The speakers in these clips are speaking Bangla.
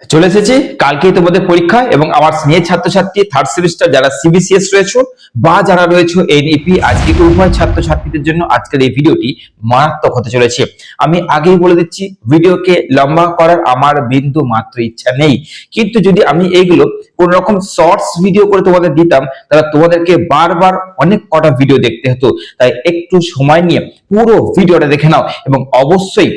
চলে এসেছি। কালকেই তোমাদের পরীক্ষা এবং আমার স্নেহের ছাত্রছাত্রী থার্ড সেমিস্টার যারা সিবিসিএস রয়েছে বা যারা রয়েছে এনইপি আজকে উভয় ছাত্রছাত্রীদের জন্য আজকের এই ভিডিওটি মারাত্মক হতে চলেছে। আমি আগেই বলে দিচ্ছি, ভিডিওকে লম্বা করার আমার বিন্দু মাত্র ইচ্ছা নেই। কিন্তু যদি আমি এইগুলো কোন রকম শর্টস ভিডিও করে তোমাদের দিতাম, তাহলে তোমাদেরকে বারবার অনেক কটা ভিডিও দেখতে হতো। তাই একটু সময় নিয়ে পুরো ভিডিওটা দেখে নাও এবং অবশ্যই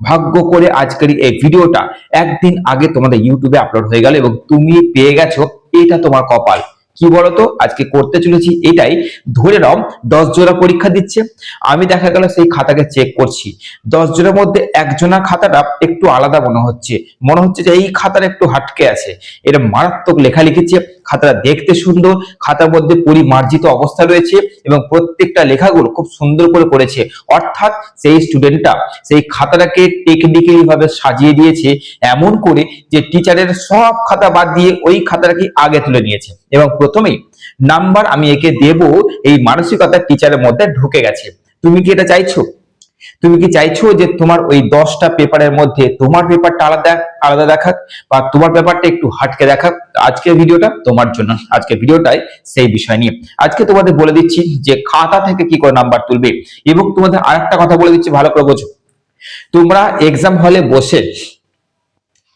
ভাগ্য করে আজকের এই ভিডিওটা একদিন আগে তোমাদের ইউটিউবে আপলোড হয়ে গেল এবং তুমি পেয়ে গেছো এটা তোমার কপাল। কি বলতো? আজকে করতে চলেছি এটাই। ধরে নাও, দশ জোড়া পরীক্ষা দিচ্ছে। আমি দেখা গেল সেই খাতাকে চেক করছি। দশ জনের মধ্যে একজনের খাতাটা একটু আলাদা মনে হচ্ছে। মনে হচ্ছে যে এই খাতাটা একটু হাটকে আছে। এটা মারাত্মক লেখা লিখেছে খাতাটা দেখতে সুন্দর, খাতার মধ্যে পরিমার্জিত অবস্থা রয়েছে এবং প্রত্যেকটা লেখাগুলো খুব সুন্দর করে করেছে। অর্থাৎ সেই স্টুডেন্টটা সেই খাতাটাকে টেকনিক্যালি ভাবে সাজিয়ে দিয়েছে এমন করে যে টিচারের সব খাতা বাদ দিয়ে ওই খাতাটাকে আগে তুলে নিয়েছে। এবং প্রথমেই নাম্বার আমি একে দেব, এই মানসিকতা টিচারের মধ্যে ঢুকে গেছে। তুমি কি এটা চাইছো? তুমি কি চাইছো যে তোমার ওই দশটা পেপারের মধ্যে তোমার পেপারটা আলাদা আলাদা দেখাক বা তোমার পেপারটা একটু হাটকে দেখাক আজকের ভিডিওটা তোমার জন্য, আজকের ভিডিওটাই সেই বিষয় নিয়ে। আজকে তোমাদের বলে দিচ্ছি যে খাতা থেকে কি করে নাম্বার তুলবে এবং তোমাদের আরেকটা কথা বলে দিচ্ছি, ভালো করে বোঝো। তোমরা এক্সাম হলে বসে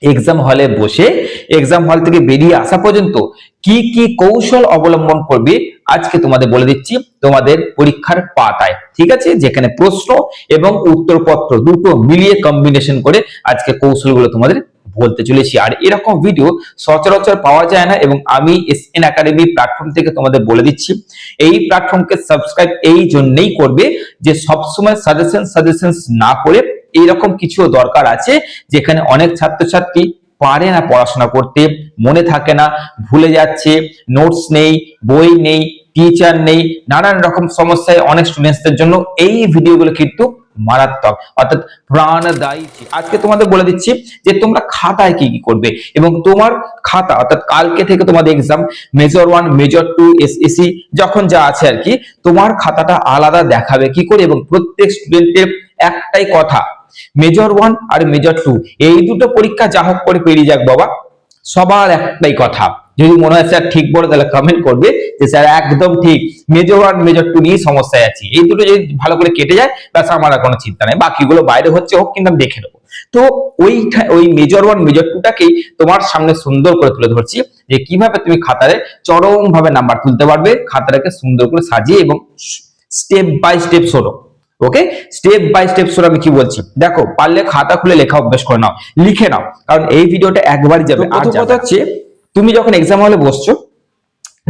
এক্সাম হলে বসে এক্সাম হল থেকে বেরিয়ে আসা পর্যন্ত কি কি কৌশল অবলম্বন করবে আজকে তোমাদের বলে দিচ্ছি তোমাদের পরীক্ষার পাতায়। ঠিক আছে? যেখানে প্রশ্ন এবং উত্তরপত্র দুটো মিলিয়ে কম্বিনেশন করে আজকে কৌশলগুলো তোমাদের বলতে চলেছি। আর এরকম ভিডিও সচরাচর পাওয়া যায় না এবং আমি এস এন একাডেমি প্ল্যাটফর্ম থেকে তোমাদের বলে দিচ্ছি। এই প্ল্যাটফর্মকে সাবস্ক্রাইব এই জন্যই করবে যে সবসময় সাজেশন সাজেশন না করে এইরকম কিছু দরকার আছে যেখানে অনেক ছাত্রছাত্রী পারে না পড়াশোনা করতে, মনে থাকে না, ভুলে যাচ্ছে নোটস নেই, বই নেই টিচার নেই, নানান রকম সমস্যায় অনেক স্টুডেন্টসদের জন্য এই ভিডিওগুলো কিন্তু মারাত্মক। অর্থাৎ প্রাণদায়ী আজকে তোমাদের বলে দিচ্ছি যে তোমরা খাতায় কি কি করবে এবং তোমার খাতা, অর্থাৎ কালকে থেকে তোমাদের exam major one major two SSC যখন যা আছে আর কি, তোমার খাতাটা আলাদা দেখাবে কি করে এবং প্রত্যেক স্টুডেন্টের একটাই কথা মেজর ওয়ান আর মেজর টু এই দুটো পরীক্ষা যা হোক করে পেরিয়ে যাক বাবা, সবার একটাই কথা। যদি মনে হয় স্যার ঠিক বলে তাহলে কমেন্ট করবে যে স্যার একদম ঠিক। মেজর ওয়ান মেজর টু নিয়ে সমস্যায় আছি। এই দুটো যদি ভালো করে কেটে যায় ব্যাস আমার আর কোনো চিন্তা নেই। বাকিগুলো বাইরে হচ্ছে হোক কিন্তু আমি দেখে নেব। তো ওই ওই মেজর ওয়ান মেজর টুটাকেই তোমার সামনে সুন্দর করে তুলে ধরছি যে কীভাবে তুমি খাতারে চরম ভাবে নাম্বার তুলতে পারবে খাতাটাকে সুন্দর করে সাজিয়ে এবং স্টেপ বাই স্টেপ শোনো। ওকে স্টেপ বাই স্টেপ শোনো আমি কি বলছি? দেখো পারলে খাতা খুলে লেখা অভ্যাস করে নাও লিখে নাও। কারণ এই ভিডিওটা একবারই যাবে আর কথা হচ্ছে তুমি যখন এক্সাম হলে বসছো,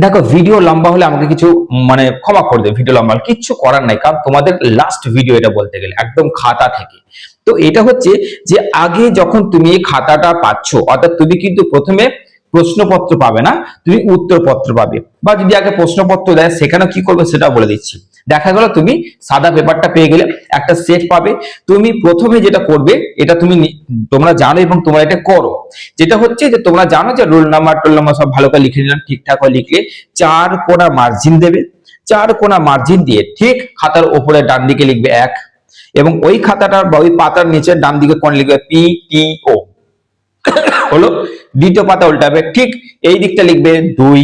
দেখো ভিডিও লম্বা হলে আমাকে কিছু মানে ক্ষমা করে দেবে ভিডিও লম্বা কিচ্ছু করার নাই, কারণ তোমাদের লাস্ট ভিডিও এটা বলতে গেলে, একদম খাতা থেকে। তো এটা হচ্ছে যে আগে যখন তুমি এই খাতাটা পাচ্ছ, অর্থাৎ তুমি কিন্তু প্রথমে প্রশ্নপত্র পাবে না, তুমি উত্তরপত্র পাবে। বা যদি আগে প্রশ্নপত্র দেয় সেখানে কি করবে সেটা বলে দিচ্ছি। দেখা গেল তুমি সাদা পেপারটা পেয়ে গেলে একটা সেট পাবে। তুমি প্রথমে যেটা করবে, এটা তুমি তোমরা জানো এবং তোমরা এটা করো। যেটা হচ্ছে যে তোমরা জানো যে রোল নাম্বার টোল নাম্বার সব ভালো করে লিখে নিলাম, ঠিকঠাক করে লিখলে চার কোনা মার্জিন দেবে। চার কোনা মার্জিন দিয়ে ঠিক খাতার ওপরে ডান দিকে লিখবে এক এবং ওই খাতাটার বা ওই পাতার নিচে ডান দিকে কোন লিখবে পি টি ও হলো দ্বিতীয় পাতা উল্টাবে, ঠিক এই দিকটা লিখবে দুই।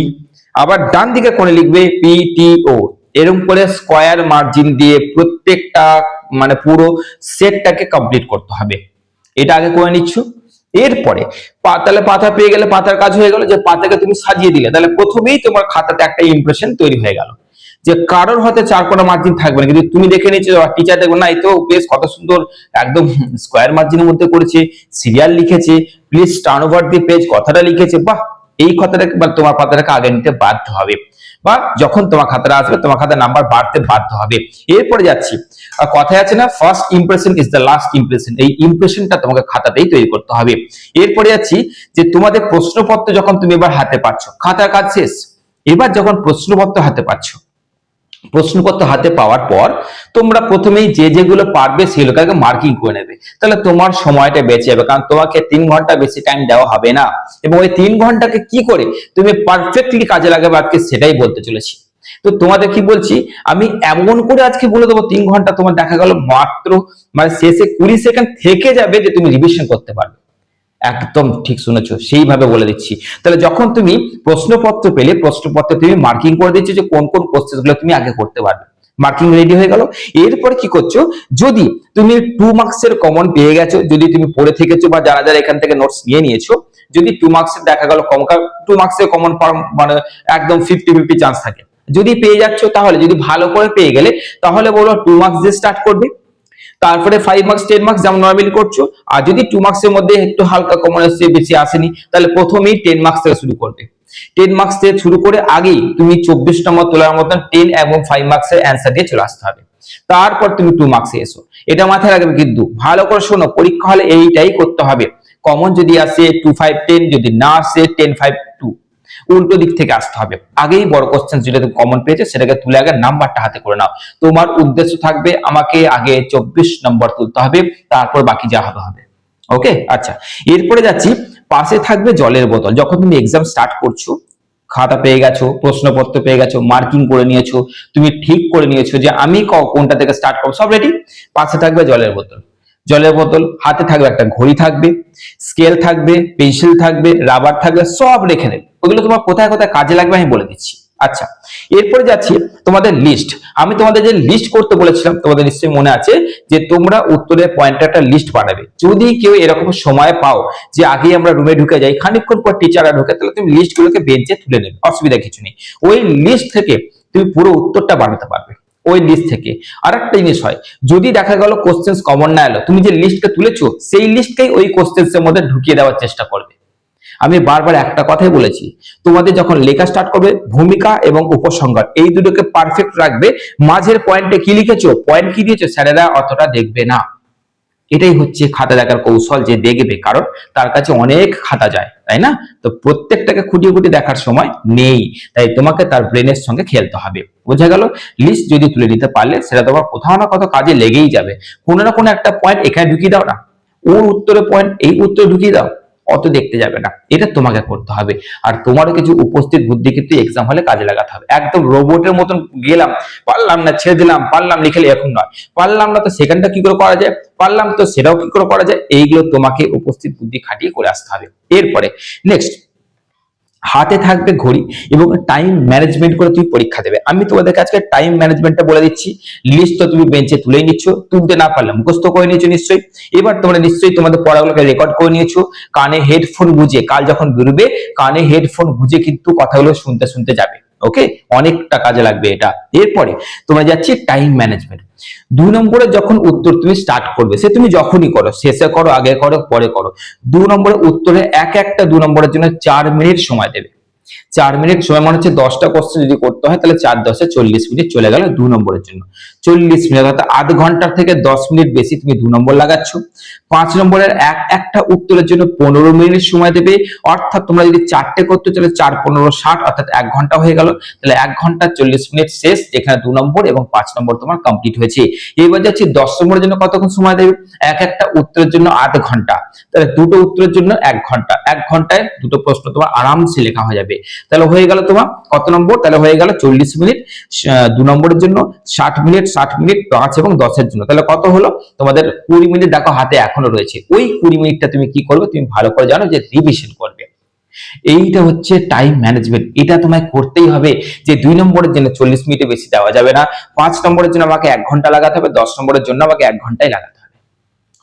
আবার ডান দিকে কোণে লিখবে পিটিও এরকম করে স্কয়ার মার্জিন দিয়ে প্রত্যেকটা মানে পুরো সেটটাকে কমপ্লিট করতে হবে। এটা আগে করে নিচ্ছ। এরপরে তাহলে পাতা পেয়ে গেলে পাতার কাজ হয়ে গেল, যে পাতাকে তুমি সাজিয়ে দিলে। তাহলে প্রথমেই তোমার খাতাতে একটা ইমপ্রেশন তৈরি হয়ে গেল। যে কারোর হয়তো চার কোনা মার্জিন থাকবে না। কিন্তু তুমি দেখে নিচ্ছ টিচার দেখবে, না, এই তো বেশ, কত সুন্দর, একদম স্কোয়ার মার্জিনের মধ্যে করেছে সিরিয়াল লিখেছে please turn over the page কথাটা লিখেছে। বাহ! এই কথাটাকে তোমার পাতাটাকে আগে নিতে বাধ্য হবে। বা যখন তোমার খাতাটা আসবে, তোমার খাতার নাম্বার বাড়তে বাধ্য হবে। এরপরে যাচ্ছি। কথায় আছে না first impression is the last impression এই ইমপ্রেশনটা তোমাকে খাতাতেই তৈরি করতে হবে। এরপরে যাচ্ছি যে তোমাদের প্রশ্নপত্র যখন তুমি এবার হাতে পাচ্ছ, খাতার কাজ শেষ। এবার যখন প্রশ্নপত্র হাতে পাচ্ছ প্রশ্নপত্র হাতে পাওয়ার পর তোমরা প্রথমেই যে যেগুলো পারবে সেগুলোকে মার্কিং করে নেবে। তাহলে তোমার সময়টা বেঁচে যাবে, কারণ তোমাকে তিন ঘণ্টা বেশি টাইম দেওয়া হবে না। এবং ওই তিন ঘন্টাকে কি করে তুমি পারফেক্টলি কাজে লাগাবে, আজকে সেটাই বলতে চলেছি। তো তোমাদের কি বলছি, আমি এমন করে আজকে বলে দেবো, তিন ঘণ্টা তোমার দেখা গেল মাত্র মানে শেষে কুড়ি সেকেন্ড থেকে যাবে যে তুমি রিভিশন করতে পারবে। একদম ঠিক শুনেছো, সেইভাবে বলে দিচ্ছি। তাহলে যখন তুমি প্রশ্নপত্র পেলে, প্রশ্নপত্রে তুমি মার্কিং করে দিচ্ছ যে কোন কোন কোশ্চেনগুলো তুমি আগে করতে পারবে। মার্কিং রেডি হয়ে গেল। এরপরে কি করছ, যদি তুমি টু মার্কসের কমন পেয়ে গেছো, যদি তুমি পড়ে থেকেছো বা যারা যারা এখান থেকে নোটস নিয়ে নিয়েছো, যদি টু মার্কসের দেখা গেল কম টু মার্কসের কমন মানে একদম ফিফটি ফিফটি চান্স থাকে। যদি পেয়ে যাচ্ছ তাহলে, যদি ভালো করে পেয়ে গেলে, তাহলে বলো টু মার্কস দিয়ে স্টার্ট করবে। তারপরে ফাইভ মার্কস টেন মার্কস যেমন নর্মালি করছ, আর যদি টু মার্কস এর মধ্যে একটু হালকা কমন আসছে বেশি আসেনি, তাহলে প্রথমেই টেন মার্কস থেকে শুরু করবে। টেন মার্কস থেকে শুরু করে আগেই তুমি চব্বিশ নম্বর তোলার মতন টেন এবং ফাইভ মার্কস এর অ্যান্সার দিয়ে চলে আসতে হবে। তারপর তুমি টু মার্কসে এসো। এটা মাথায় রাখবে কিন্তু, ভালো করে শোনো, পরীক্ষা হলে এইটাই করতে হবে। কমন যদি আসে টু ফাইভ টেন যদি না আসে টেন ফাইভ টু উল্টো দিক থেকে আসতে হবে। আগেই বড় কোশ্চেন যেটা তুমি কমন পেয়েছে, সেটাকে তুলে আগে নাম্বারটা হাতে করে নাও। তোমার উদ্দেশ্য থাকবে আমাকে আগে চব্বিশ নম্বর তুলতে হবে, তারপর বাকি যা হবে হবে। ওকে আচ্ছা। এরপরে যাচ্ছি, পাশে থাকবে জলের বোতল। যখন তুমি এক্সাম স্টার্ট করছ, খাতা পেয়ে গেছো, প্রশ্নপত্র পেয়ে গেছো মার্কিং করে নিয়েছো, তুমি ঠিক করে নিয়েছো যে আমি কোনটা থেকে স্টার্ট করব, সব রেডি পাশে থাকবে জলের বোতল। জলের বোতল, হাতে থাকবে একটা ঘড়ি থাকবে স্কেল থাকবে পেন্সিল থাকবে রাবার থাকবে, সব রেখে নেবে ওগুলো তোমার কোথায় কোথায় কাজে লাগবে আমি বলে দিচ্ছি। আচ্ছা এরপরে যাচ্ছি তোমাদের লিস্ট আমি তোমাদের যে লিস্ট করতে বলেছিলাম, তোমাদের নিশ্চয়ই মনে আছে যে তোমরা উত্তরের পয়েন্টের একটা লিস্ট বানাবে। যদি কেউ এরকম সময় পাও যে আগে আমরা রুমে ঢুকে যাই, খানিকক্ষণ পর টিচাররা ঢোকে, তাহলে তুমি লিস্টগুলোকে বেঞ্চে তুলে নেবে, অসুবিধা কিছু নেই। ওই লিস্ট থেকে তুমি পুরো উত্তরটা বানাতে পারবে। ওই লিস্ট থেকে। আর একটা জিনিস হয়, যদি দেখা গেল কোশ্চেন্স কমন না এলো, তুমি যে লিস্টকে তুলেছো, সেই লিস্টকেই ওই কোশ্চেন্স এর মধ্যে ঢুকিয়ে দেওয়ার চেষ্টা করবে। আমি বারবার একটা কথাই বলেছি, তোমাদের যখন লেখা স্টার্ট করবে, ভূমিকা এবং উপসংহার, এই দুটোকে পারফেক্ট রাখবে। মাঝের পয়েন্টে কি লিখেছো? পয়েন্ট কি দিয়েছ? স্যারেরা অতটা দেখবে না। এটাই হচ্ছে খাতা দেখার কৌশল যে দেখবে, কারণ তার কাছে অনেক খাতা যায়, তাই না? তো প্রত্যেকটাকে খুঁটিয়ে খুঁটি দেখার সময় নেই, তাই তোমাকে তার ব্রেনের সঙ্গে খেলতে হবে। বোঝা গেল? লিস্ট যদি তুলে নিতে পারলে সেটা তোমার কোথাও না কোথাও কাজে লেগেই যাবে। কোনো না কোনো একটা পয়েন্ট এখানে ঢুকিয়ে দাও না। ওর উত্তরে পয়েন্ট এই উত্তরে ঢুকিয়ে দাও। অত দেখতে যাবে না। এটা তোমাকে করতে হবে। আর তোমারও কিছু উপস্থিত বুদ্ধি কিন্তু এক্সাম হলে কাজে লাগাতে হবে। একদম রোবটের মতন গেলাম, পারলাম না, ছেড়ে দিলাম, পারলাম লিখেলে এখন নয়। পারলাম না তো সেখানটা কি করে করা যায়? পারলাম তো সেটাও কি করে করা যায়? এইগুলো তোমাকে উপস্থিত বুদ্ধি খাটিয়ে করে আসতে হবে। এরপরে নেক্সট হাতে থাকবে ঘড়ি এবং টাইম ম্যানেজমেন্ট করে তুমি পরীক্ষা দেবে। আমি তোমাদেরকে আজকে টাইম ম্যানেজমেন্টটা বলে দিচ্ছি। লিস্ট তো তুমি বেঞ্চে তুলে নিচ্ছ, তুলতে না পারলে মুখস্থ করে নিয়েছো নিশ্চয়ই। এবার তোমরা নিশ্চয়ই তোমাদের পড়াগুলোকে রেকর্ড করে নিয়েছো। কানে হেডফোন বুঝে কাল যখন বেরোবে, কানে হেডফোন বুঝে কিন্তু কথাগুলো শুনতে শুনতে যাবে। ওকে অনেকটা কাজে লাগবে এটা। এরপরে তোমরা যাচ্ছি টাইম ম্যানেজমেন্ট দুই নম্বরে যখন উত্তর তুমি স্টার্ট করবে, সে তুমি যখনই করো, শেষে করো, আগে করো, পরে করো দু নম্বরে উত্তরে এক একটা দু নম্বরের জন্য চার মিনিট সময় দেবে। চার মিনিট সময় মানে হচ্ছে দশটা কোশ্চেন যদি করতে হয়, তাহলে চার দশে চল্লিশ মিনিট চলে গেল দু নম্বরের জন্য। চল্লিশ মিনিট অর্থাৎ আধ ঘণ্টার থেকে দশ মিনিট বেশি তুমি দু নম্বর লাগাচ্ছ। পাঁচ নম্বরের এক, একটা উত্তরের জন্য পনেরো মিনিট সময় দেবে। অর্থাৎ তোমরা যদি চারটে করতে চলে চার, পনেরো, ষাট, অর্থাৎ এক ঘণ্টা হয়ে গেল, তাহলে এক ঘণ্টা চল্লিশ মিনিট শেষ, যেখানে দু নম্বর এবং পাঁচ নম্বর তোমার কমপ্লিট হয়েছে। এবার যাচ্ছি দশ নম্বরের জন্য কতক্ষণ সময় দেবে? এক, একটা উত্তরের জন্য আধ ঘণ্টা। তাহলে দুটো উত্তরের জন্য এক ঘণ্টা। এক ঘন্টায় দুটো প্রশ্ন তোমার আরামসে লেখা হয়ে যাবে। তাহলে হয়ে গেল তোমার কত নম্বর? তাহলে হয়ে গেল চল্লিশ মিনিট দু নম্বরের জন্য ষাট মিনিট ষাট মিনিট পাঁচ এবং দশের জন্য। তাহলে কত হলো? তোমাদের কুড়ি মিনিট দেখো, হাতে এখনও রয়েছে। ওই কুড়ি মিনিটটা তুমি কি করবে? তুমি ভালো করে জানো যে রিভিশন করবে। এইটা হচ্ছে টাইম ম্যানেজমেন্ট এটা তোমায় করতেই হবে যে দুই নম্বরের জন্য চল্লিশ মিনিটে বেশি দেওয়া যাবে না। পাঁচ নম্বরের জন্য আমাকে এক ঘণ্টা লাগাতে হবে, দশ নম্বরের জন্য আমাকে এক ঘন্টাই লাগাতে হবে।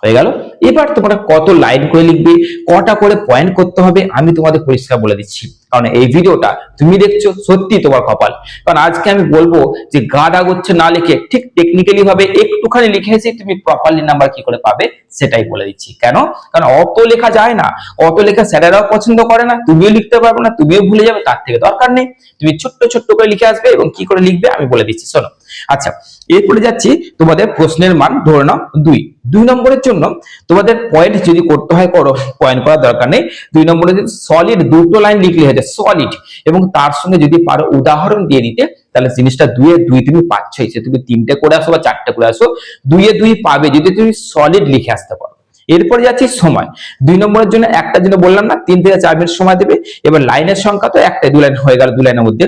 হয়ে গেল। এবার তোমরা কত লাইন করে লিখবে, কটা করে পয়েন্ট করতে হবে, আমি তোমাদের পরিষ্কার বলে দিচ্ছি। কারণ এই ভিডিওটা তুমি দেখছ সত্যি তোমার কপাল। কারণ আজকে আমি বলব যে গাদা গোচ্ছে না লিখে ঠিক টেকনিক্যালি ভাবে একটুখানি লিখে এসে তুমি প্রপারলি নাম্বার কি করে পাবে, সেটাই বলে দিচ্ছি। কেন? কারণ অত লেখা যায় না। অত লেখা স্যারেরাও পছন্দ করে না, তুমিও লিখতে পারবে না, তুমিও ভুলে যাবে, তার থেকে দরকার নেই। তুমি ছোট্ট ছোট্ট করে লিখে আসবে এবং কি করে লিখবে আমি বলে দিচ্ছি। শোনো আচ্ছা এরপরে যাচ্ছি তোমাদের প্রশ্নের মান ধরে নাও দুই। দুই নম্বরের জন্য তোমাদের পয়েন্ট যদি করতে হয় করো পয়েন্ট করার দরকার নেই। দুই নম্বরে সলিড দুটো লাইন লিখলে হয়েছে সলিড এবং তার সঙ্গে যদি পারো উদাহরণ দিয়ে দিতে, তাহলে জিনিসটা দুয়ে দুই তুমি পাচ্ছই সে তুমি তিনটে করে আসো বা চারটে করে আসো, দুইয়ে দুই পাবে যদি তুমি সলিড লিখে আসতে পারো। এরপরে যাচ্ছি সময়। দুই নম্বরের জন্য একটা জন্য বললাম না, তিন থেকে চার মিনিট সময় দেবে, এবার লাইনের সংখ্যা তো একটাই দু লাইন হয়ে গেল দু লাইনের মধ্যে।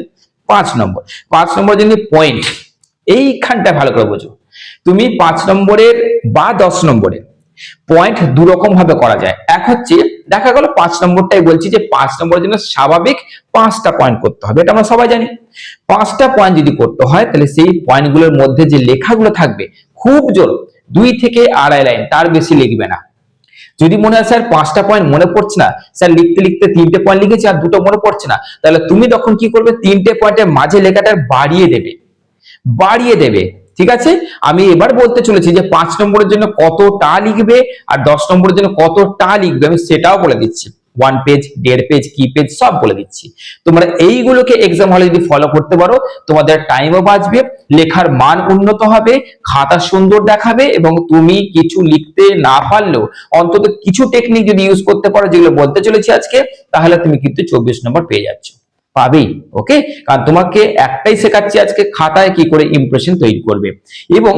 পাঁচ নম্বর। পাঁচ নম্বর যদি পয়েন্ট এইখানটা ভালো করে বোঝো। তুমি পাঁচ নম্বরের বা দশ নম্বরের পয়েন্ট দু রকম ভাবে করা যায়। এক হচ্ছে, দেখা গেল পাঁচ নম্বরটাই বলছি যে পাঁচ নম্বরের জন্য স্বাভাবিক পাঁচটা পয়েন্ট করতে হবে। এটা আমরা সবাই জানি। পাঁচটা পয়েন্ট যদি করতে হয়, তাহলে সেই পয়েন্টগুলোর মধ্যে যে লেখাগুলো থাকবে, খুব জোর, দুই থেকে আড়াই লাইন, তার বেশি লিখবে না। যদি মনে হয়, স্যার, পাঁচটা পয়েন্ট মনে পড়ছে না, স্যার, লিখতে লিখতে তিনটে পয়েন্ট লিখেছি আর দুটো মনে পড়ছে না, তাহলে তুমি তখন কি করবে? তিনটে পয়েন্টের মাঝে লেখাটা বাড়িয়ে দেবে। বাড়িয়ে দেবে, ঠিক আছে? আমি এবার বলতে চলেছি যে পাঁচ নম্বরের জন্য কতটা লিখবে আর দশ নম্বরের জন্য কতটা লিখবে, আমি সেটাও বলে দিচ্ছি। ওয়ান পেজ দেড় পেজ কি পেজ সব বলে দিচ্ছি। তোমরা এইগুলোকে এক্সাম হলে যদি ফলো করতে পারো, তোমাদের টাইমও বাঁচবে, লেখার মান উন্নত হবে, খাতা সুন্দর দেখাবে এবং তুমি কিছু লিখতে না পারলেও, অন্তত কিছু টেকনিক যদি ইউজ করতে পারো, যেগুলো বলতে চলেছি আজকে, তাহলে তুমি কিন্তু চব্বিশ নম্বর পেয়ে যাচ্ছ। পাবেই ওকে কারণ তোমাকে একটাই শেখাচ্ছি আজকে, খাতায় কি করে ইমপ্রেশন তৈরি করবে। এবং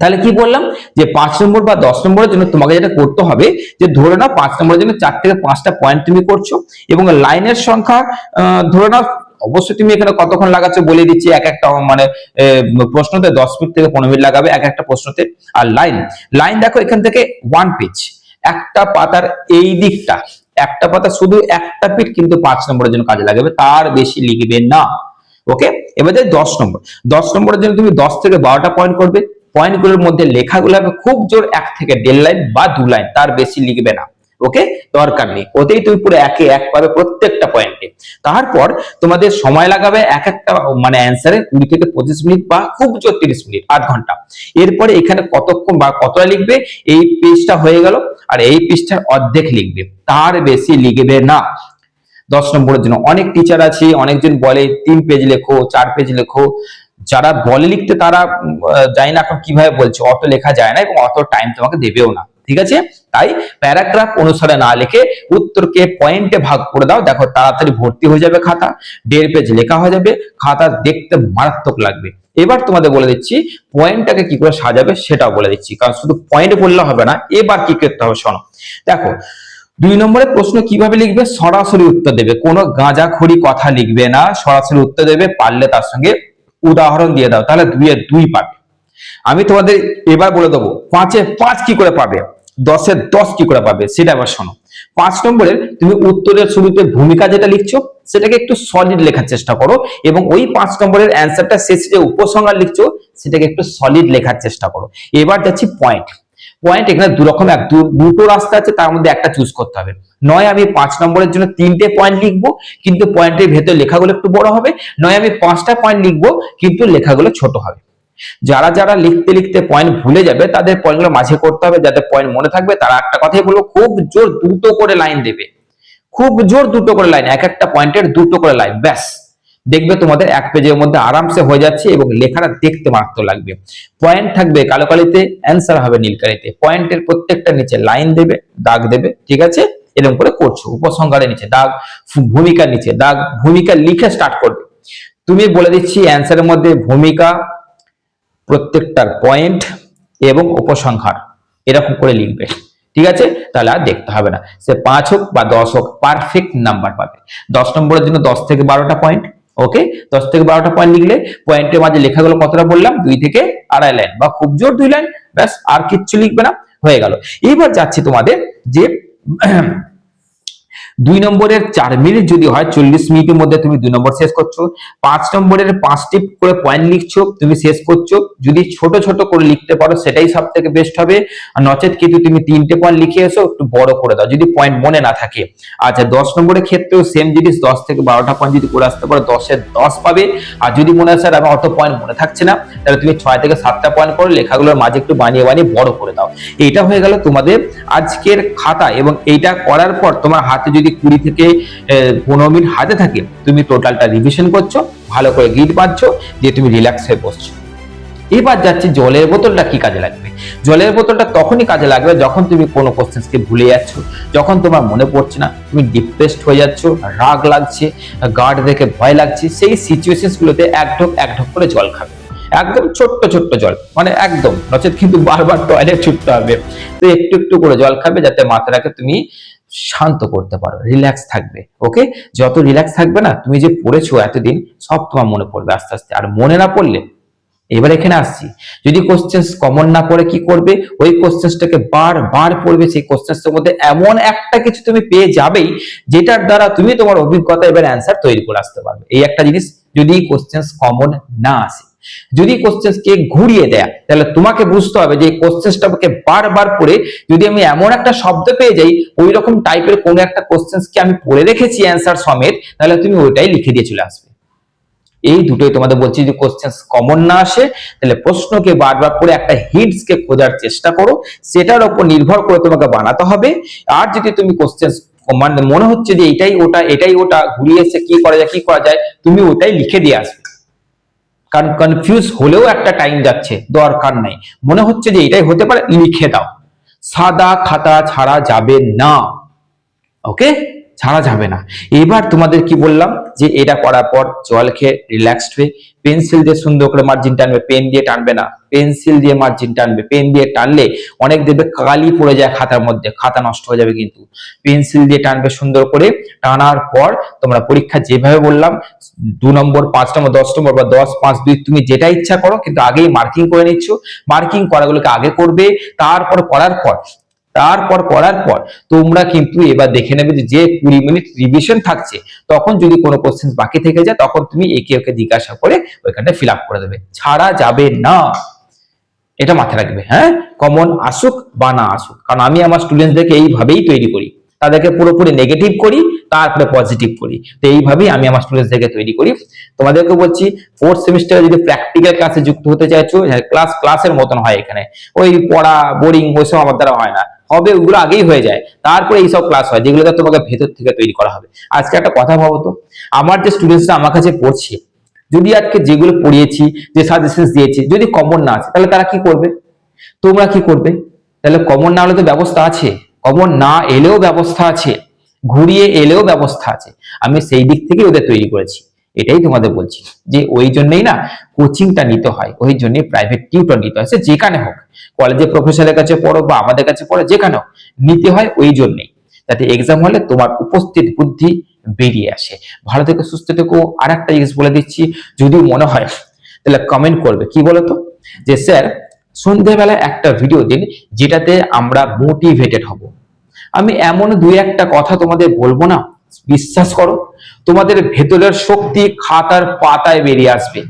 তাহলে কি বললাম? যে পাঁচ নম্বর বা দশ নম্বরের জন্য তোমাকে যেটা করতে হবে, যে ধরে নাও পাঁচ নম্বরের জন্য চার থেকে পাঁচটা পয়েন্ট তুমি করছ, এবং লাইনের সংখ্যা ধরে নাও, অবশ্যই তুমি এখানে কতক্ষণ লাগাচ্ছ বলে দিচ্ছি, এক একটা মানে প্রশ্নতে দশ মিনিট থেকে পনেরো মিনিট লাগাবে এক একটা প্রশ্নতে। আর লাইন লাইন দেখো এখান থেকে ওয়ান পেজ একটা পাতার এই দিকটা একটা পাতা শুধু একটা পিট কিন্তু পাঁচ নম্বরের জন্য কাজে লাগাবে, তার বেশি লিখবে না। ওকে এবার যাই দশ নম্বর। দশ নম্বরের জন্য তুমি দশ থেকে বারোটা পয়েন্ট করবে। পয়েন্টগুলোর মধ্যে লেখাগুলো হবে খুব জোর এক থেকে দেড় লাইন বা দু লাইন, তার বেশি লিখবে না। ওকে দরকার নেই। ওতেই তুমি পুরো একে এক পাবে প্রত্যেকটা পয়েন্টে তারপর তোমাদের সময় লাগাবে এক একটা মানে অ্যান্সারে কুড়ি থেকে পঁচিশ মিনিট বা খুব জোর তিরিশ মিনিট, আধ ঘণ্টা। এরপরে এখানে কতক্ষণ বা কতটা লিখবে, এই পেজটা হয়ে গেল। আর এই পৃষ্ঠার অর্ধেক লিখবে। তার বেশি লিখবে না। দশ নম্বরের জন্য অনেক টিচার আছে, অনেকজন বলে, তিন পেজ লেখো, চার পেজ লেখো। যারা বলে লিখতে তারা জানি না এখন কীভাবে বলছে, অত লেখা যায় না এবং অত টাইম তোমাকে দেবেও না। ঠিক আছে? তাই প্যারাগ্রাফ অনুসারে না লিখে উত্তরকে পয়েন্টে ভাগ করে দাও। দেখো, তাড়াতাড়ি ভর্তি হয়ে যাবে খাতা, দেড় পেজ লেখা হয়ে যাবে, খাতা দেখতে মারাত্মক লাগবে। এবার তোমাদের বলে দিচ্ছি পয়েন্টটাকে কি করে সাজাবে সেটাও বলে দিচ্ছি, কারণ শুধু পয়েন্ট বললে হবে না, এবার কি করতে হবে শোনো। দেখো, দুই নম্বরের প্রশ্ন কীভাবে লিখবে? সরাসরি উত্তর দেবে। কোনো গাঁজাখড়ি কথা লিখবে না, সরাসরি উত্তর দেবে, পারলে তার সঙ্গে উদাহরণ দিয়ে দাও। তাহলে দুইয়ে দুই পাবে। আমি তোমাদের এবার বলে দেবো, পাঁচে পাঁচ কি করে পাবে? দশে দশ কি করে পাবে? সেটা আবার শোনো। পাঁচ নম্বরের তুমি উত্তরের শুরুতে ভূমিকা যেটা লিখছো, সেটাকে একটু সলিড লেখার চেষ্টা করো এবং ওই পাঁচ নম্বরের অ্যান্সারটা শেষে যে উপসংহার লিখছো, সেটাকে একটু সলিড লেখার চেষ্টা করো। এবার যাচ্ছি পয়েন্ট পয়েন্ট এখানে দু রকম, এক দুটো রাস্তা আছে, তার মধ্যে একটা চুজ করতে হবে। নয়, আমি পাঁচ নম্বরের জন্য তিনটে পয়েন্ট লিখব, কিন্তু পয়েন্টের ভেতর লেখাগুলো একটু বড় হবে। নয়, আমি পাঁচটা পয়েন্ট লিখব, কিন্তু লেখাগুলো ছোট হবে। যারা যারা লিখতে লিখতে পয়েন্ট ভুলে যাবে, তাদের পয়েন্টগুলো মাঝে করতে হবে, যাতে পয়েন্ট মনে থাকবে। তারা একটা কথাই বলব, খুব জোর দুটো করে লাইন দেবে। খুব জোর দুটো করে লাইন এক একটা পয়েন্টের দুটো করে লাইন ব্যাস। দেখবে তোমাদের এক পেজের মধ্যে আরামসে হয়ে যাচ্ছে এবং লেখাটা দেখতে মাত্র লাগবে। পয়েন্ট থাকবে কালো কালিতে অ্যান্সার হবে নীল কালিতে। পয়েন্টের প্রত্যেকটা নিচে লাইন দেবে, দাগ দেবে, ঠিক আছে? এরকম করে করছ। উপসংহারের নিচে দাগ ভূ- ভূমিকার নিচে দাগ, ভূমিকা লিখে স্টার্ট করবে। তুমি বলে দিচ্ছি অ্যান্সারের মধ্যে ভূমিকা প্রত্যেকটার পয়েন্ট এবং উপসংহার। এরকম করে লিখবে। ঠিক আছে? তাহলে আর দেখতে হবে না। সে পাঁচ হোক বা দশ হোক পারফেক্ট নাম্বার পাবে। দশ নম্বরের জন্য দশ থেকে বারোটা পয়েন্ট ওকে দশ থেকে বারোটা পয়েন্ট লিখলে পয়েন্টের মাঝে লেখাগুলো কতটা বললাম? দুই থেকে আড়াই লাইন বা খুব জোর দুই লাইন ব্যাস, আর কিচ্ছু লিখবে না, হয়ে গেল। এবার যাচ্ছি তোমাদের যে দুই নম্বরের চার মিনিট যদি হয় চল্লিশ মিনিটের মধ্যে তুমি দুই নম্বর শেষ করছ। পাঁচ নম্বরের পাঁচটি করে পয়েন্ট লিখছো, তুমি শেষ করছ। যদি ছোট ছোট করে লিখতে পারো, সেটাই সব থেকে বেস্ট হবে। আর নচেত কিন্তু তুমি তিনটে পয়েন্ট লিখে এসো, একটু বড় করে দাও, যদি পয়েন্ট মনে না থাকে। আচ্ছা দশ নম্বরের ক্ষেত্রেও সেম জিনিস, দশ থেকে বারোটা পয়েন্ট যদি করে আসতে পারো দশের দশ পাবে। আর যদি মনে হয়, স্যার, আমার অত পয়েন্ট মনে থাকছে না, তাহলে তুমি ছয় থেকে সাতটা পয়েন্ট করে, লেখাগুলোর মাঝে একটু বানিয়ে বানিয়ে বড় করে দাও। এইটা হয়ে গেল তোমাদের আজকের খাতা এবং এইটা করার পর তোমার হাতে যদি কুড়ি থেকে পনেরো মিনিট হাতে থাকে, তুমি টোটালটা রিভিশন করছ, ভালো করে গিট বাঁধছো, দিয়ে তুমি রিল্যাক্স হয়ে বসছো। এবার যাচ্ছে জলের বোতলটা কি কাজে লাগবে? জলের বোতলটা তখনই কাজে লাগবে যখন তুমি কোনো কোশ্চেন্সকে ভুলে যাচ্ছ, যখন তোমার মনে পড়ছে না, তুমি ডিপ্রেসড হয়ে যাচ্ছ, রাগ লাগছে গার্ড দেখে ভয় লাগছে, সেই সিচুয়েশন গুলোতে এক ঢোক এক ঢোক করে জল খাবে। একদম ছোট্ট ছোট্ট জল মানে একদম, নচেত কিন্তু বারবার টয়লেট ছুটতে হবে। তো একটু একটু করে জল খাবে যাতে মাথাটাকে তুমি শান্ত করতে পারো রিল্যাক্স থাকবে ওকে যত রিল্যাক্স থাকবে না, তুমি যে পড়েছো এতদিন, সব তোমার মনে পড়বে আস্তে আস্তে। আর মনে না পড়লে, এবার এখানে আসছি। যদি কোশ্চেন্স কমন না পড়ে, কি করবে? ওই কোশ্চেন্সটাকে বার বার পড়বে, সেই কোশ্চেন্সের মধ্যে এমন একটা কিছু তুমি পেয়ে যাবেই, যেটার দ্বারা তুমি তোমার অভিজ্ঞতা এবার অ্যান্সার তৈরি করে আসতে পারবে। এই একটা জিনিস, যদি কোশ্চেন্স কমন না আসে যদি কোশ্চেন্স কে ঘুরিয়ে দেয়, তাহলে তোমাকে বুঝতে হবে যে কোশ্চেন্সটাকে বারবার পড়ে যদি আমি এমন একটা শব্দ পেয়ে যাই ওই রকম টাইপের কোনো একটা কোশ্চেন্স কে আমি পড়ে রেখেছি অ্যান্সার সমেত, তাহলে তুমি ওইটাই লিখে দিয়ে চলে আসবে। এই দুটোই তোমাদের বলছি যে কোশ্চেন্স কমন না আসে, তাহলে প্রশ্নকে বারবার করে একটা হিন্টস কে খোঁজার চেষ্টা করো, সেটার উপর নির্ভর করে তোমাকে বানাতে হবে। আর যদি তুমি কোশ্চেন্স মানে মনে হচ্ছে যে এটাই ওটা এটাই ওটা, ঘুরিয়ে এসে কি করা যায়, কি করা যায়, তুমি ওটাই লিখে দিয়ে আসবে। কারণ কনফিউজ হলেও একটা টাইম যাচ্ছে, দরকার নাই। মনে হচ্ছে যে এটাই হতে পারে, লিখে দাও। সাদা খাতা ছাড়া যাবে না। ওকে ছাড়া যাবে না। এবার তোমাদের কি বললাম যে এটা করার পর জল খেয়ে রিল্যাক্সড হয়ে পেন্সিল দিয়ে সুন্দর করে মার্জিন টানবে পেন দিয়ে টানবে না। পেন্সিল দিয়ে মার্জিন টানবে পেন দিয়ে টানলে অনেক দেখবে কালি পড়ে যায় খাতার মধ্যে, খাতা নষ্ট হয়ে যাবে কিন্তু। পেন্সিল দিয়ে টানবে সুন্দর করে, টানার পর তোমরা পরীক্ষা যেভাবে বললাম, দু নম্বর, পাঁচ নম্বর, দশ নম্বর বা দশ, পাঁচ, দুই, তুমি যেটা ইচ্ছা করো, কিন্তু আগেই মার্কিং করে নিচ্ছ। মার্কিং করাগুলোকে আগে করবে, তারপর করার পর তারপর করার পর তোমরা কিন্তু এবার দেখে নেবে যে কুড়ি মিনিট রিভিশন থাকছে, তখন যদি কোনো কোশ্চেন বাকি থেকে যায়, তখন তুমি একে ওকে জিজ্ঞাসা করে ওইখানটা ফিল করে দেবে। ছাড়া যাবে না। এটা মাথায় রাখবে হ্যাঁ? কমন আসুক বা না আসুক। কারণ আমি আমার স্টুডেন্টদেরকে এইভাবেই তৈরি করি। তাদেরকে পুরোপুরি নেগেটিভ করি, তারপরে পজিটিভ করি। তো এইভাবেই আমি আমার স্টুডেন্টসদেরকে তৈরি করি। তোমাদেরকে বলছি ফোর্থ সেমিস্টারে যদি প্র্যাকটিক্যাল ক্লাসে যুক্ত হতে চাইছো ক্লাস ক্লাসের মতন হয় এখানে। ওই পড়া বোরিং ওইসব আমার দ্বারা হয় না। হবে ওগুলো আগেই হয়ে যায়। তারপরে এইসব ক্লাস হয়, যেগুলোকে তোমাকে ভেতর থেকে তৈরি করা হবে। আজকে একটা কথা ভাবো তো, আমার যে স্টুডেন্টসরা আমার কাছে পড়ছে, যদি আজকে যেগুলো পড়িয়েছি, যে সাজেশন দিয়েছি, যদি কমন না আছে, তাহলে তারা কি করবে? তোমরা কি করবে? তাহলে কমন না হলে তো ব্যবস্থা আছে। কমন না এলেও ব্যবস্থা আছে। ঘুরিয়ে এলেও ব্যবস্থা আছে। আমি সেই দিক থেকে ওদের তৈরি করেছি। এটাই তোমাদের বলছি, যে ওই জন্যই না কোচিংটা নিতে হয়, ওই জন্য প্রাইভেট টিউটর নিতে হয় যেখানে হোক। কলেজে প্রফেসরের কাছে পড়ো বা আমাদের কাছে পড়ো, যেখানে হোক, নিতে হয় ওই জন্যই। যাতে এক্সাম হলে তোমার উপস্থিত বুদ্ধি বেরিয়ে আসে। ভালো থেকে, সুস্থ থেকো আর একটা জিনিস বলে দিচ্ছি, যদি মনে হয়, তাহলে কমেন্ট করবে। কি বলতো? যে স্যার সন্ধ্যেবেলা একটা ভিডিও দিন, যেটাতে আমরা মোটিভেটেড হব। আমি এমন দুই একটা কথা তোমাদের বলব না বিশ্বাস করো, তোমাদের ভেতরের শক্তি খাতার পাতায় বেরিয়ে আসবে।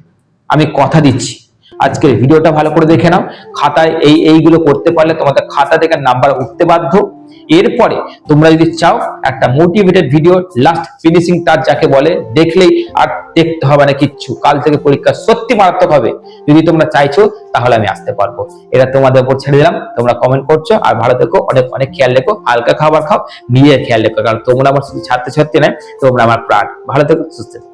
আমি কথা দিচ্ছি। আজকের ভিডিওটা ভালো করে দেখে নাও। খাতায় এই এইগুলো করতে পারলে তোমাদের খাতা থেকে নাম্বার উঠতে বাধ্য। এরপরে তোমরা যদি চাও, একটা motivated video last finishing touch যাকে বলে, দেখলেই আর দেখতে হবে না কিচ্ছু। কাল থেকে পরীক্ষা সত্যি মারাত্মক হবে। যদি তোমরা চাইছো, তাহলে আমি আসতে পারব। এটা তোমাদের উপর ছেড়ে দিলাম। তোমরা কমেন্ট করছ আর ভালো থেকো। অনেক অনেক খেয়াল রেখো। হালকা খাবার খাও, নিজের খেয়াল রেখো। কারণ তোমরা আমার শুধু ছাত্রছাত্রী নয়, তোমরা আমার প্রাণ। ভালো থেকো, সুস্থ থেকো।